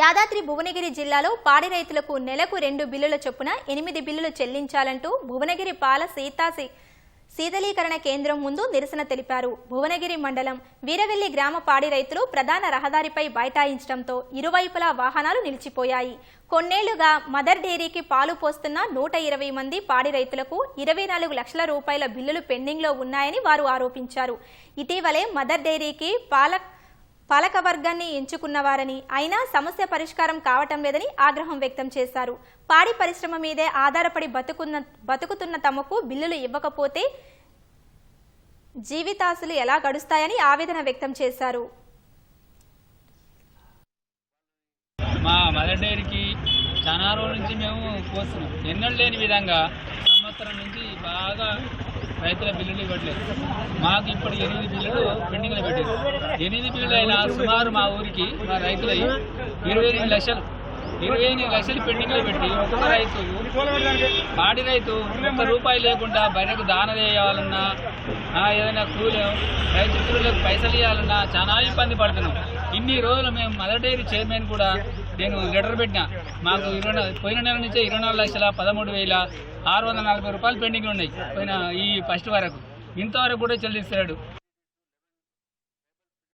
యాదాద్రి భువనగిరి జిల్లాలో పాడి రైతులకు నెలకు రెండు బిల్లుల చొప్పున ఎనిమిది బిల్లులు చెల్లించాలంటూ భువనగిరి పాల సీతాసి శీతలీకరణ కేంద్రం ముందు నిరసన తెలిపారు. భువనగిరి మండలం వీరవెల్లి గ్రామ పాడి రైతులు ప్రధాన రహదారిపై బైఠాయించడంతో ఇరువైపులా వాహనాలు నిలిచిపోయాయి. కొన్నేళ్ళుగా మదర్ డైరీకి పాలు పోస్తున్న నూట ఇరవై మంది పాడి రైతులకు ఇరవై నాలుగు లక్షల రూపాయల బిల్లులు పెండింగ్లో ఉన్నాయని వారు ఆరోపించారు. ఇటీవలే మదర్ డైరీకి పాల పాలకవర్గాన్ని ఎంచుకున్నవారని అయినా సమస్య పరిష్కారం కావటం లేదని ఆగ్రహం వ్యక్తం చేశారు. పాడి పరిశ్రమ మీదే ఆధారపడి బతుకున్న బతుకుతున్న తమకు బిల్లులు ఇవ్వకపోతే జీవితాసులు ఎలా గడుస్తాయని ఆవేదన వ్యక్తం చేశారు. మా మదర్ డైరీకి చాలా రోజుల నుంచి మేము పోస్తున్నాం. ఎన్నడూ లేని విధంగా సంవత్సరం నుంచి బాగా రైతుల బిల్లులు ఇవ్వట్లేదు. మాకు ఇప్పుడు ఎనిమిది బిల్లులు పెండింగ్లో పెట్టారు. ఎనిమిది బిల్లులు అయినా సుమారు మా ఊరికి మా రైతులు ఇరవై ఎనిమిది లక్షలు ఇరవై ఎనిమిది లక్షలు పెండింగ్లో పెట్టి ఒక్కొక్క రైతు పాడి రైతు ఒక్క రూపాయి లేకుండా బయటకు దాన వేయాలన్నా ఆ, ఏదైనా కూలి రైతు కూలీలకు పైసలు ఇవ్వాలన్నా చాలా ఇబ్బంది పడుతున్నాం. ఇన్ని రోజులు మేము మదర్ డైరీ చైర్మన్ కూడా నేను లెటర్ పెట్టిన. మాకు ఇరవై పోయిన నెల నుంచే ఇరవై నాలుగు లక్షల పదమూడు వేల ఆరు వందల నలభై రూపాయలు పెండింగ్ ఉన్నాయి. పోయిన ఈ ఫస్ట్ వరకు. ఇంతవరకు కూడా చెల్లిస్తాడు